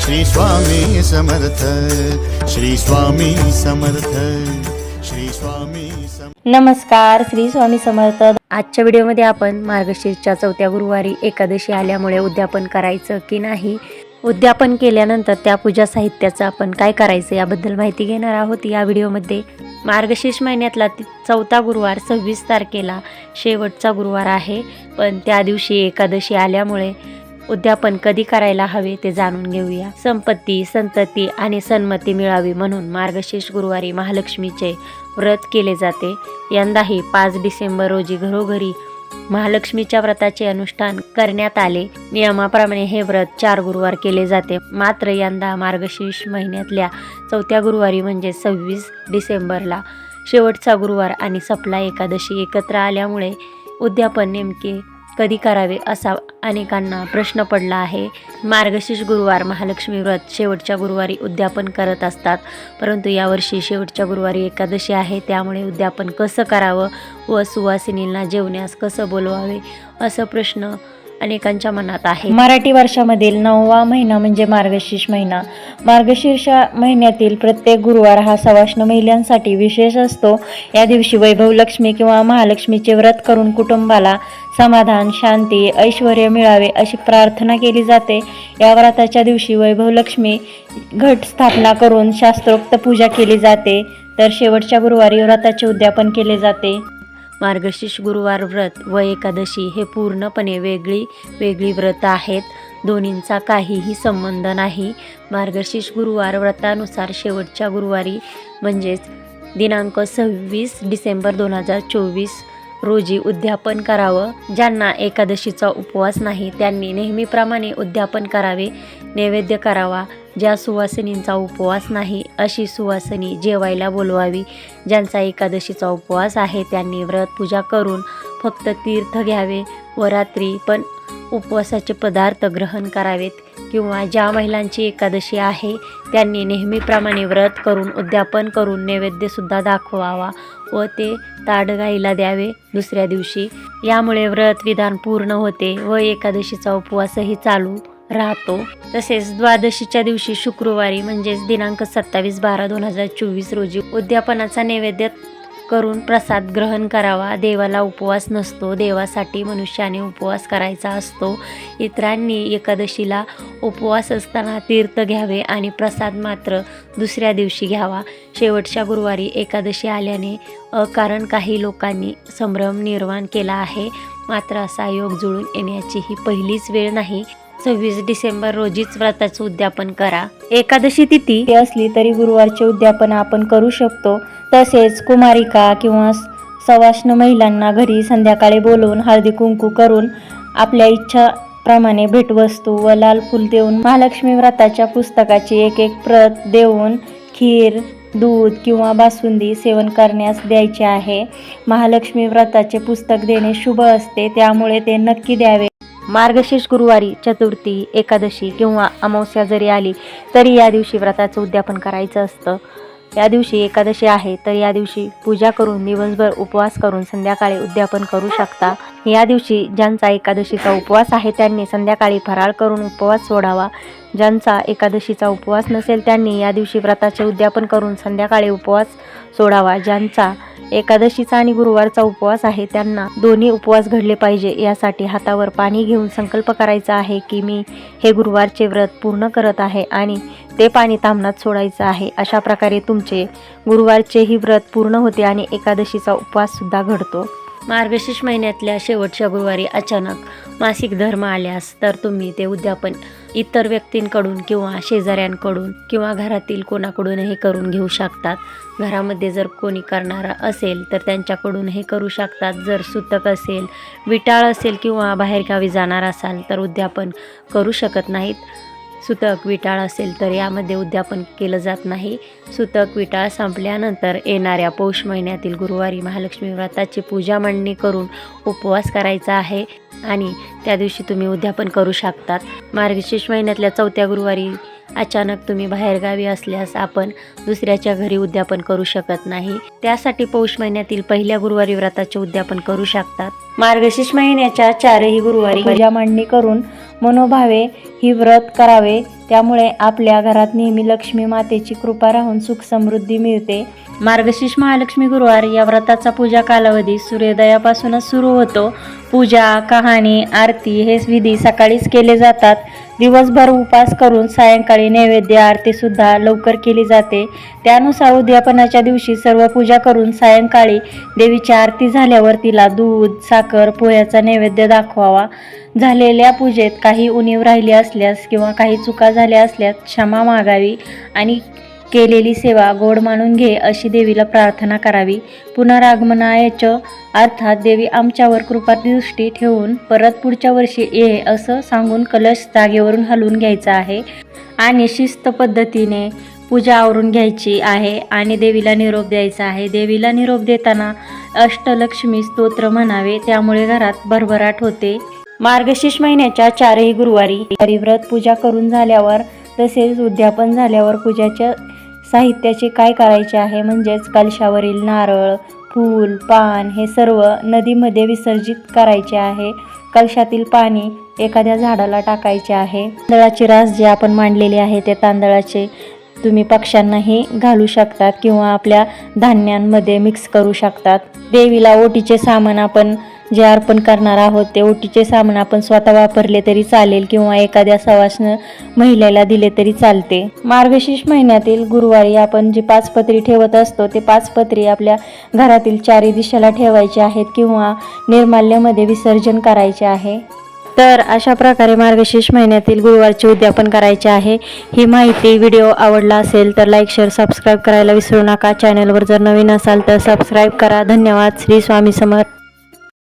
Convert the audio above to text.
श्री स्वामी समर्थ श्री स्वामी समर्थ श्री स्वामी समर्थ नमस्कार श्री स्वामी समर्थ. आजच्या व्हिडिओमध्ये आपण मार्गशीर्षच्या चौथ्या गुरुवारी एकादशी आल्यामुळे उद्यापन करायचं की नाही? उद्यापन केल्यानंतर त्या पूजा साहित्याचं आपण काय करायचं याबद्दल माहिती घेणार आहोत या व्हिडिओमध्ये. मार्गशीर्ष महिन्यातला चौथा गुरुवार सव्वीस तारखेला शेवटचा गुरुवार आहे. पण त्या दिवशी एकादशी आल्यामुळे उद्यापन कधी करायला हवे ते जाणून घेऊया. संपत्ती संतती आणि सन्मती मिळावी म्हणून मार्गशीर्ष गुरुवारी महालक्ष्मीचे व्रत केले जाते. यंदाही पाच डिसेंबर रोजी घरोघरी महालक्ष्मीच्या व्रताचे अनुष्ठान करण्यात आले. नियमाप्रमाणे हे व्रत चार गुरुवार केले जाते. मात्र यंदा मार्गशीर्ष महिन्यातल्या चौथ्या गुरुवारी म्हणजे सव्वीस डिसेंबरला शेवटचा गुरुवार आणि सपला एकादशी एकत्र आल्यामुळे उद्यापन नेमके कधी करावे असा अनेकांना प्रश्न पडला आहे. मार्गशीर्ष गुरुवार महालक्ष्मी व्रत शेवटच्या गुरुवारी उद्यापन करत असतात. परंतु यावर्षी शेवटच्या गुरुवारी एकादशी आहे त्यामुळे उद्यापन कसं करावं व सुवासिनींना जेवण्यास कसं बोलवावे असं प्रश्न अनेकांच्या मनात आहे. मराठी वर्षामधील नववा महिना म्हणजे मार्गशीर्ष महिना. मार्गशीर्ष महिन्यातील प्रत्येक गुरुवार हा सवाष्ण महिलांसाठी विशेष असतो. या दिवशी वैभव लक्ष्मी किंवा महालक्ष्मीचे व्रत करून कुटुंबाला समाधान शांती ऐश्वर मिळावे अशी प्रार्थना केली जाते. या व्रताच्या दिवशी वैभव लक्ष्मी घट स्थापना करून शास्त्रोक्त पूजा केली जाते. तर शेवटच्या गुरुवारी व्रताचे उद्यापन केले जाते. मार्गशीर्ष गुरुवार व्रत व एकादशी हे पूर्णपणे वेगळी वेगळी व्रत आहेत. दोन्हींचा काहीही संबंध नाही. मार्गशीर्ष गुरुवार व्रतानुसार शेवटच्या गुरुवारी म्हणजेच दिनांक सव्वीस डिसेंबर दोन हजार चोवीस रोजी उद्यापन करावं. ज्यांना एकादशीचा उपवास नाही त्यांनी नेहमीप्रमाणे उद्यापन करावे नैवेद्य करावा. ज्या सुवासिनींचा उपवास नाही अशी सुवासिनी जेवायला बोलवावी. ज्यांचा एकादशीचा उपवास आहे त्यांनी व्रत पूजा करून फक्त तीर्थ घ्यावे. व रात्री पण उपवासाचे पदार्थ ग्रहण करावेत. किंवा ज्या महिलांची एकादशी आहे त्यांनी नेहमीप्रमाणे व्रत करून उद्यापन करून नैवेद्यसुद्धा दाखवावा व ते ताडगाईला द्यावे दुसऱ्या दिवशी. यामुळे व्रत विधान पूर्ण होते व एकादशीचा उपवासही चालू राहतो. तसेच द्वादशीच्या दिवशी शुक्रवारी म्हणजेच दिनांक सत्तावीस बारा दोन हजार चोवीस रोजी उद्यापनाचा नैवेद्य करून प्रसाद ग्रहण करावा. देवाला उपवास नसतो. देवासाठी मनुष्याने उपवास करायचा असतो. इतरांनी एकादशीला उपवास असताना तीर्थ घ्यावे आणि प्रसाद मात्र दुसऱ्या दिवशी घ्यावा. शेवटच्या गुरुवारी एकादशी आल्याने अकारण काही लोकांनी संभ्रम निर्माण केला आहे. मात्र असा योग जुळून येण्याची ही पहिलीच वेळ नाही. सव्वीस डिसेंबर रोजीच व्रताचं उद्यापन करा. एकादशी तिथी असली तरी गुरुवारचे उद्यापन आपण करू शकतो. तसेच कुमारिका किंवा सवाष्ण महिलांना घरी संध्याकाळी बोलवून हळदी कुंकू करून आपल्या इच्छाप्रमाणे भेटवस्तू व लाल फूल देऊन महालक्ष्मी व्रताच्या पुस्तकाची एक एक प्रत देऊन खीर दूध किंवा बासुंदी सेवन करण्यास द्यायचे आहे. महालक्ष्मी व्रताचे पुस्तक देणे शुभ असते त्यामुळे ते नक्की द्यावे. मार्गशीर्ष गुरुवारी चतुर्थी एकादशी किंवा अमावस्या जरी आली तरी या दिवशी व्रताचं उद्यापन करायचं असतं. या दिवशी एकादशी आहे तर या दिवशी पूजा करून दिवसभर उपवास करून संध्याकाळी उद्यापन करू शकता. या दिवशी ज्यांचा एकादशीचा उपवास आहे त्यांनी संध्याकाळी फराळ करून उपवास सोडावा. ज्यांचा एकादशीचा उपवास नसेल त्यांनी या दिवशी व्रताचे उद्यापन करून संध्याकाळी उपवास सोडावा. ज्यांचा एकादशीचा आणि गुरुवारचा उपवास आहे. त्यांना दोन्ही उपवास घडले पाहिजे. यासाठी हातावर पाणी घेऊन संकल्प करायचा आहे की मी हे गुरुवारचे व्रत पूर्ण करत आहे आणि ते पाणी तामनात सोडायचं आहे. अशा प्रकारे तुमचे गुरुवारचेही व्रत पूर्ण होते आणि एकादशीचा उपवाससुद्धा घडतो. मार्गशीर्ष महिन्यातल्या शेवटच्या गुरुवारी अचानक मासिक धर्म आल्यास तर तुम्ही ते उद्यापन इतर व्यक्तींकडून किंवा शेजाऱ्यांकडून किंवा घरातील कोणाकडून हे करून घेऊ शकतात. घरामध्ये जर कोणी करणारा असेल तर त्यांच्याकडून हे करू शकतात. जर सुतक असेल विटाळ असेल किंवा बाहेरगावी जाणार असाल तर उद्यापन करू शकत नाहीत. सुतक विटाळ असेल तर यामध्ये उद्यापन केलं जात नाही. सुतक विटाळ संपल्यानंतर येणाऱ्या पौष महिन्यातील गुरुवारी महालक्ष्मी व्रताची पूजा मांडणी करून उपवास करायचा आहे आणि त्या दिवशी तुम्ही उद्यापन करू शकतात. मार्गशीर्ष महिन्यातल्या चौथ्या गुरुवारी अचानक तुम्ही बाहेरगावी असल्यास आपण दुसऱ्याच्या घरी उद्यापन करू शकत नाही. त्यासाठी पौष महिन्यातील पहिल्या गुरुवारी व्रताचे उद्यापन करू शकतात. मार्गशीर्ष महिन्याच्या चारही गुरुवारी पूजा मांडणी करून मनोभावे ही व्रत करावे. त्यामुळे आपल्या घरात नेहमी लक्ष्मी मातेची कृपा राहून सुख समृद्धी मिळते. मार्गशीर्ष महालक्ष्मी गुरुवार या व्रताचा पूजा कालावधी सूर्योदयापासूनच सुरू होतो. पूजा कहाणी आरती हे विधी सकाळीच केले जातात. दिवसभर उपवास करून सायंकाळी नैवेद्य आरतीसुद्धा लवकर केली जाते. त्यानुसार उद्यापनाच्या दिवशी सर्व पूजा करून सायंकाळी देवीची आरती झाल्यावर तिला दूध साखर पोह्याचा नैवेद्य दाखवावा. झालेल्या पूजेत काही उणीव राहिली असल्यास किंवा काही चुका झाल्या असल्यास क्षमा मागावी आणि केलेली सेवा गोड मानून घे अशी देवीला प्रार्थना करावी. पुनरागमनायच अर्थात देवी आमच्यावर कृपा दृष्टी ठेवून परत पुढच्या वर्षी ये असं सांगून कलश जागेवरून हलवून घ्यायचा आहे आणि शिस्त पद्धतीने पूजा आवरून घ्यायची आहे आणि देवीला निरोप द्यायचा आहे. देवीला निरोप देताना अष्टलक्ष्मी स्तोत्र म्हणावे त्यामुळे घरात भरभराट होते. मार्गशीर्ष महिन्याच्या चारही गुरुवारी व्रत पूजा करून झाल्यावर तसेच उद्यापन झाल्यावर पूजाच्या साहित्याचे काय करायचे आहे? म्हणजेच कलशावरील नारळ फूल पान हे सर्व नदीमध्ये विसर्जित करायचे आहे. कलशातील पाणी एखाद्या झाडाला टाकायचे आहे. तांदळाची रास जे आपण मांडलेले आहे ते तांदळाचे तुम्ही पक्ष्यांनाही घालू शकतात किंवा आपल्या धान्यांमध्ये मिक्स करू शकतात. देवीला ओटीचे सामान आपण जे अर्पण करणार आहोत ते ओटीचे सामान आपण स्वतः वापरले तरी चालेल किंवा एखाद्या सवासनं महिलेला दिले तरी चालते. मार्गशीर्ष महिन्यातील गुरुवारी आपण जी पाच पत्री ठेवत असतो ते पाच पत्री आपल्या घरातील चारी दिशेला ठेवायचे आहेत किंवा निर्माल्यामध्ये विसर्जन करायचे आहे. तर अशा प्रकारे मार्गशीर्ष महिन्यातील गुरुवारचे उद्यापन करायचे आहे. ही माहिती व्हिडिओ आवडला असेल तर लाईक शेअर सबस्क्राईब करायला विसरू नका. चॅनलवर जर नवीन असाल तर सबस्क्राईब करा. धन्यवाद. श्री स्वामी समर्थ.